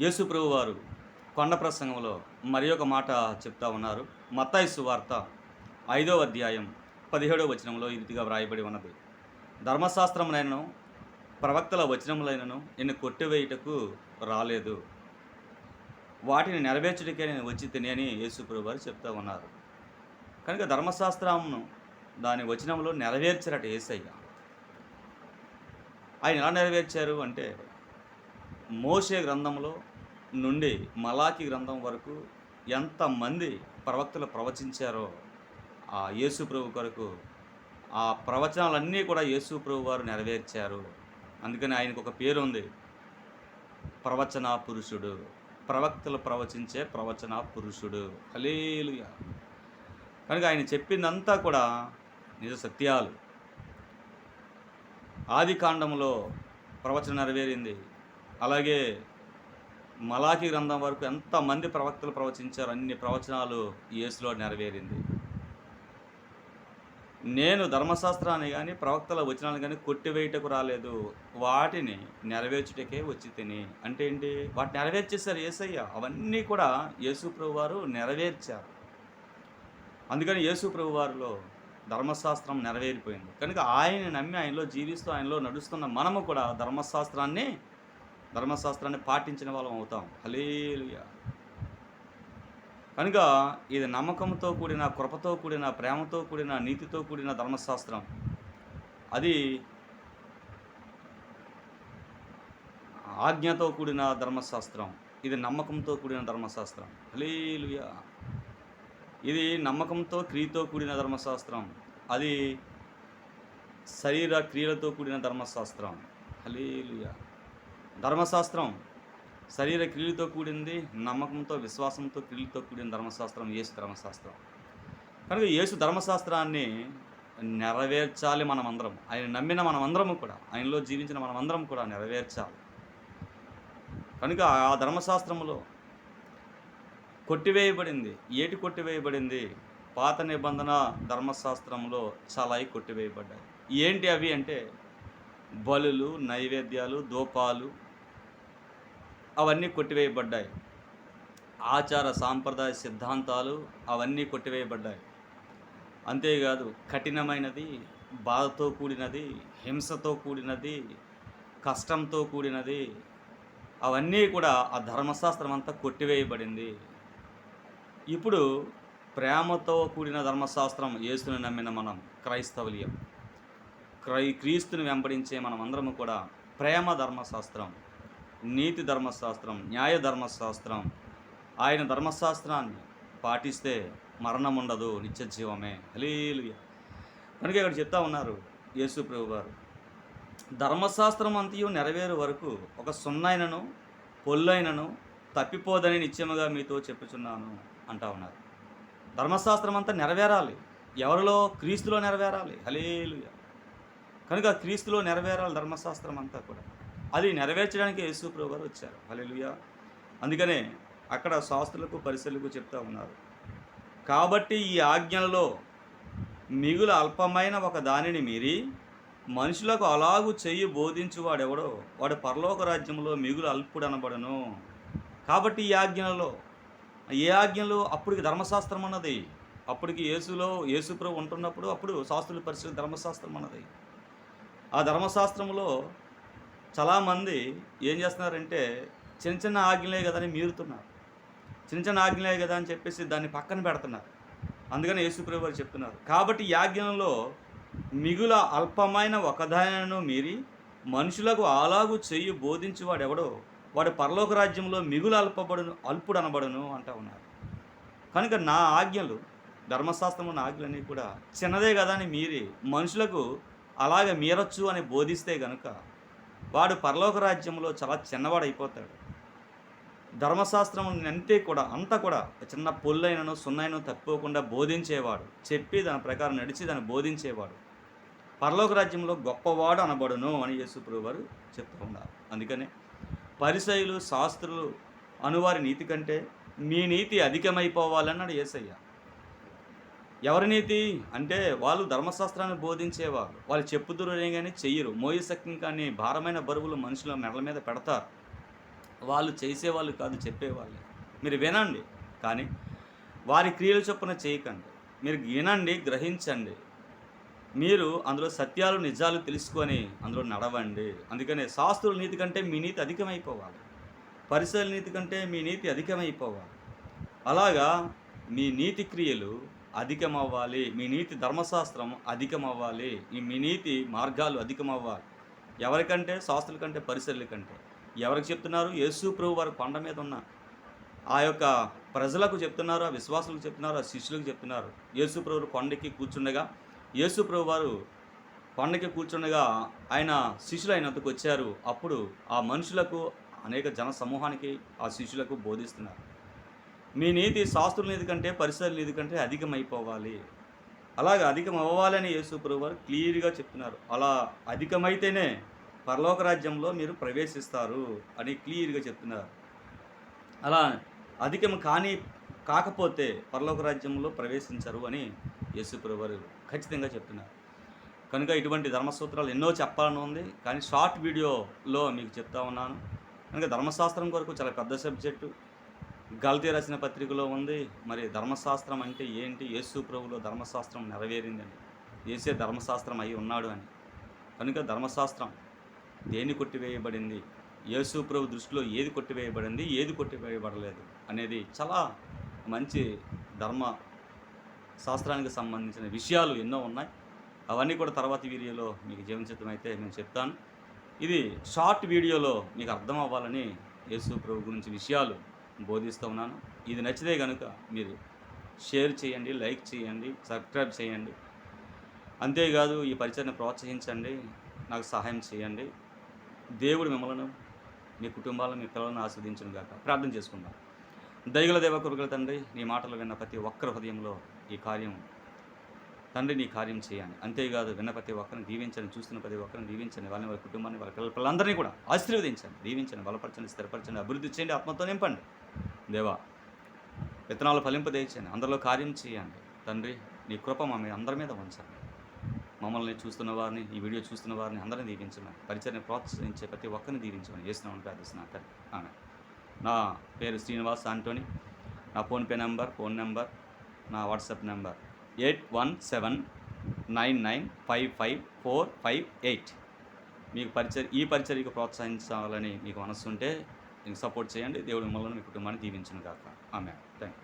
యేసుప్రభు వారు కొండ ప్రసంగంలో మరి ఒక మాట చెప్తా ఉన్నారు. మత్తాయిసు వార్త ఐదో అధ్యాయం పదిహేడవ వచనంలో ఇదిగా వ్రాయబడి ఉన్నది. ధర్మశాస్త్రములైనను ప్రవక్తల వచనములైనను నిన్ను కొట్టివేయుటకు రాలేదు. వాటిని నెరవేర్చుటకే నేను వచ్చి తిని అని యేసు వారు చెప్తా ఉన్నారు. కనుక ధర్మశాస్త్రమును దాని వచనంలో నెరవేర్చారట ఏసయ్య ఆయన ఎలా నెరవేర్చారు అంటే మోషే గ్రంథంలో నుండి మలాకి గ్రంథం వరకు ఎంతమంది ప్రవక్తలు ప్రవచించారో ఆ యేసు ప్రభు కొరకు ఆ ప్రవచనాలన్నీ కూడా యేసు ప్రభు వారు నెరవేర్చారు. అందుకని ఆయనకు ఒక పేరు ఉంది ప్రవచన పురుషుడు. ప్రవక్తలు ప్రవచించే ప్రవచన పురుషుడు. హలేలుయా కనుక ఆయన చెప్పిందంతా కూడా నిజ సత్యాలు. ఆది కాండంలో ప్రవచనం నెరవేరింది. అలాగే మలాఖీ గ్రంథం వరకు ఎంతమంది ప్రవక్తలు ప్రవచించారు? అన్ని ప్రవచనాలు యేసులో నెరవేరింది. నేను ధర్మశాస్త్రాన్ని కానీ ప్రవక్తల వచనాలు కానీ కొట్టివేయటకు రాలేదు. వాటిని నెరవేర్చుటకే వచ్చి తిని. అంటే ఏంటి? వాటిని నెరవేర్చేశారు ఏసయ్య. అవన్నీ కూడా యేసు ప్రభు వారు నెరవేర్చారు. అందుకని యేసు ప్రభు వారిలో ధర్మశాస్త్రం నెరవేరిపోయింది. కనుక ఆయన నమ్మి ఆయనలో జీవిస్తూ ఆయనలో నడుస్తున్న మనము కూడా ధర్మశాస్త్రాన్ని ధర్మశాస్త్రాన్ని పాటించిన వాళ్ళం అవుతాం. హలేలుయా కనుక ఇది నమ్మకంతో కూడిన కృపతో కూడిన ప్రేమతో కూడిన నీతితో కూడిన ధర్మశాస్త్రం. అది ఆజ్ఞతో కూడిన ధర్మశాస్త్రం. ఇది నమ్మకంతో కూడిన ధర్మశాస్త్రం. హలేలుయా ఇది నమ్మకంతో క్రియతో కూడిన ధర్మశాస్త్రం. అది శరీర క్రియలతో కూడిన ధర్మశాస్త్రం. హలేలుయా ధర్మశాస్త్రం శరీర క్రియలతో కూడింది నమ్మకంతో విశ్వాసంతో క్రియలతో కూడిన ధర్మశాస్త్రం యేసు ధర్మశాస్త్రం. కనుక యేసు ధర్మశాస్త్రాన్ని నెరవేర్చాలి మనమందరం. ఆయన నమ్మిన మనమందరము కూడా ఆయనలో జీవించిన మనమందరం కూడా నెరవేర్చాలి. కనుక ఆ ధర్మశాస్త్రంలో కొట్టివేయబడింది. ఏటి కొట్టివేయబడింది? పాత నిబంధన ధర్మశాస్త్రంలో చాలా కొట్టివేయబడ్డాయి. ఏంటి అవి అంటే బలులు నైవేద్యాలు దూపాలు అవన్నీ కొట్టివేయబడ్డాయి. ఆచార సాంప్రదాయ సిద్ధాంతాలు అవన్నీ కొట్టివేయబడ్డాయి. అంతేకాదు కఠినమైనది బాధతో కూడినది హింసతో కూడినది కష్టంతో కూడినది అవన్నీ కూడా ఆ ధర్మశాస్త్రం అంతా కొట్టివేయబడింది. ఇప్పుడు ప్రేమతో కూడిన ధర్మశాస్త్రం యేసుని నమ్మిన మనం క్రైస్తవులియం. క్రై క్రీస్తుని వెంబడించే మనమందరము కూడా ప్రేమ ధర్మశాస్త్రం. నీతి ధర్మశాస్త్రం న్యాయ ధర్మశాస్త్రం. ఆయన ధర్మశాస్త్రాన్ని పాటిస్తే మరణం ఉండదు నిత్య జీవమే హలీలుయ కనుక ఇక్కడ చెప్తా ఉన్నారు యేసు ప్రభు గారు. ధర్మశాస్త్రం అంతయు నెరవేరు వరకు ఒక సున్నైనను పొల్లైనను తప్పిపోదని నిత్యముగా మీతో చెప్పుచున్నాను అంటా ఉన్నారు. ధర్మశాస్త్రం అంతా నెరవేరాలి. ఎవరిలో? క్రీస్తులో నెరవేరాలి. హలేలుయ కనుక క్రీస్తులో నెరవేరాలి ధర్మశాస్త్రం అంతా కూడా. అది నెరవేర్చడానికి యేసు ప్రభు గారు వచ్చారు. హలేలుయ అందుకనే అక్కడ శాస్త్రులకు పరిశీలకు చెప్తా ఉన్నారు. కాబట్టి ఈ ఆజ్ఞలలో మిగులు అల్పమైన ఒక దానిని మీరి మనుషులకు అలాగు చెయ్యి బోధించువాడెవడో వాడు పరలోక రాజ్యంలో మిగులు అల్పుడు అనబడను కాబట్టి ఈ ఆజ్ఞలలో ఏ ఆజ్ఞలు అప్పటికి ధర్మశాస్త్రం అన్నది? అప్పటికి యేసులో యేసుప్రభు ఉంటున్నప్పుడు అప్పుడు శాస్త్రుల పరిస్థితి ధర్మశాస్త్రం అన్నది. ఆ ధర్మశాస్త్రంలో చాలామంది ఏం చేస్తున్నారంటే చిన్న చిన్న ఆజ్ఞలే కదా అని మీరుతున్నారు. చిన్న చిన్న ఆజ్ఞలే కదా అని చెప్పేసి దాన్ని పక్కన పెడుతున్నారు. అందుకని యేసుప్రభు వారు చెప్తున్నారు. కాబట్టి ఈ మిగుల అల్పమైన ఒకదానను మీరి మనుషులకు అలాగు చెయ్యి బోధించి ఎవడో వాడు పరలోక రాజ్యంలో మిగులు అల్పబడును అల్పుడు అనబడును అంటా ఉన్నారు. కనుక నా ఆజ్ఞలు ధర్మశాస్త్రం ఉన్న ఆజ్ఞలన్నీ కూడా చిన్నదే కదా అని మీరి మనుషులకు అలాగే మీరొచ్చు అని బోధిస్తే గనుక వాడు పరలోక రాజ్యంలో చాలా చిన్నవాడు అయిపోతాడు. ధర్మశాస్త్రం అంతే కూడా అంతా కూడా చిన్న పొల్లైనను సున్నైనను తప్పుకోకుండా బోధించేవాడు. చెప్పి దాని ప్రకారం నడిచి దాన్ని బోధించేవాడు. పరలోక రాజ్యంలో గొప్పవాడు అనబడును అని యేసుప్రభు వారు చెప్తూ ఉన్నారు. అందుకనే పరిసయులు శాస్త్రులు అనువారి నీతి కంటే మీ నీతి అధికమైపోవాలన్నాడు యేసయ్య. ఎవరి నీతి? అంటే వాళ్ళు ధర్మశాస్త్రాన్ని బోధించేవారు. వాళ్ళు చెప్పుదురు కానీ చెయ్యరు. మోయసక్యం కానీ భారమైన బరువులు మనుషుల మెడల మీద పెడతారు. వాళ్ళు చేసేవాళ్ళు కాదు చెప్పేవాళ్ళు. మీరు వినండి. కానీ వారి క్రియలు చొప్పున చేయకండి. మీరు వినండి గ్రహించండి. మీరు అందులో సత్యాలు నిజాలు తెలుసుకొని అందులో నడవండి. అందుకనే శాస్త్రుల నీతి కంటే మీ నీతి అధికమైపోవాలి. పరిసర నీతి కంటే మీ నీతి అధికమైపోవాలి. అలాగా మీ నీతి క్రియలు అధికమవ్వాలి. మీ నీతి ధర్మశాస్త్రం అధికమవ్వాలి. ఈ మీ నీతి మార్గాలు అధికమవ్వాలి. ఎవరికంటే? శాస్త్రుల కంటే? పరిసరుల కంటే. ఎవరికి చెప్తున్నారు? యేసు ప్రభు వారు కొండ మీద ఉన్న ఆ యొక్క ప్రజలకు చెప్తున్నారు ఆ విశ్వాసులకు చెప్తున్నారు ఆ శిష్యులకు చెప్తున్నారు. యేసు ప్రభు కొండకి కూర్చుండగా యేసు ప్రభు వారు కొండకి కూర్చుండగా ఆయన శిష్యులు అయినందుకు వచ్చారు. అప్పుడు ఆ మనుషులకు అనేక జన సమూహానికి ఆ శిష్యులకు బోధిస్తున్నారు. మీ నీతి శాస్త్రుల నీతి కంటే పరిసర నీతి కంటే అధికమైపోవాలి. అలాగే అధికం అవ్వాలని యేసు వారు క్లియర్గా చెప్తున్నారు. అలా అధికమైతేనే పరలోక రాజ్యంలో మీరు ప్రవేశిస్తారు అని క్లియర్గా చెప్తున్నారు. అలా అధికం కానీ కాకపోతే పరలోక రాజ్యంలో ప్రవేశించరు అని యేసుప్రభు వారు ఖచ్చితంగా చెప్తున్నారు. కనుక ఇటువంటి ధర్మసూత్రాలు ఎన్నో చెప్పాలని ఉంది. కానీ షార్ట్ వీడియోలో మీకు చెప్తా ఉన్నాను. కనుక ధర్మశాస్త్రం కొరకు చాలా పెద్ద సబ్జెక్టు. గల్తీ రచన పత్రికలో ఉంది మరి ధర్మశాస్త్రం అంటే ఏంటి? యేసు ప్రభులో ధర్మశాస్త్రం నెరవేరిందని ఏసే ధర్మశాస్త్రం అయి ఉన్నాడు అని. కనుక ధర్మశాస్త్రం దేని కొట్టివేయబడింది? యేసు ప్రభు దృష్టిలో ఏది కొట్టివేయబడింది? ఏది కొట్టివేయబడలేదు అనేది చాలా మంచి ధర్మ శాస్త్రానికి సంబంధించిన విషయాలు ఎన్నో ఉన్నాయి. అవన్నీ కూడా తర్వాత వీడియోలో మీకు జీవనచిత్తం అయితే నేను చెప్తాను. ఇది షార్ట్ వీడియోలో మీకు అర్థం అవ్వాలని యేసు ప్రభు గురించి విషయాలు బోధిస్తూ ఉన్నాను. ఇది నచ్చితే కనుక మీరు షేర్ చేయండి లైక్ చేయండి సబ్స్క్రైబ్ చేయండి. అంతేకాదు ఈ పరిచయను ప్రోత్సహించండి నాకు సహాయం చేయండి. దేవుడు మిమ్మల్ని మీ కుటుంబాలను మీ పిల్లలను ఆస్వాదించను గాక. ప్రార్థన చేసుకుందాం. దయగల దేవ కొరగల తండ్రి నీ మాటలు విన్న ప్రతి ఒక్కరి హృదయంలో ఈ కార్యం తండ్రి నీ కార్యం చేయాలి. అంతేకాదు విన్న ప్రతి ఒక్కరిని దీవించండి చూస్తున్న ప్రతి ఒక్కరిని దీవించండి వాళ్ళని వాళ్ళ కుటుంబాన్ని వాళ్ళ పిల్లల పిల్లలందరినీ కూడా ఆశీర్వదించండి దీవించండి బలపరచండి స్థిరపరచండి అభివృద్ధి చేయండి ఆత్మతో నింపండి. దేవా విత్తనాలు ఫలింపదేయించండి అందరిలో కార్యం చేయండి. తండ్రి నీ కృప మా మీద అందరి మీద ఉంచండి. మమ్మల్ని చూస్తున్న వారిని ఈ వీడియో చూస్తున్న వారిని అందరిని దీవించమని పరిచయని ప్రోత్సహించే ప్రతి ఒక్కరిని దీవించమని చేస్తున్నామని ప్రార్థిస్తున్నాను తండ్రి. ఆమె నా పేరు శ్రీనివాస్ ఆంటోని. నా ఫోన్పే నెంబర్ ఫోన్ నెంబర్ నా WhatsApp number eight one seven nine nine five five four five eight. మీకు పరిచయ ఈ పరిచర్యకు ప్రోత్సహించాలని మీకు మనసు ఉంటే మీకు సపోర్ట్ చేయండి. దేవుడు మిమ్మల్ని మీ కుటుంబాన్ని దీవించను కాక ఆమె థ్యాంక్ యూ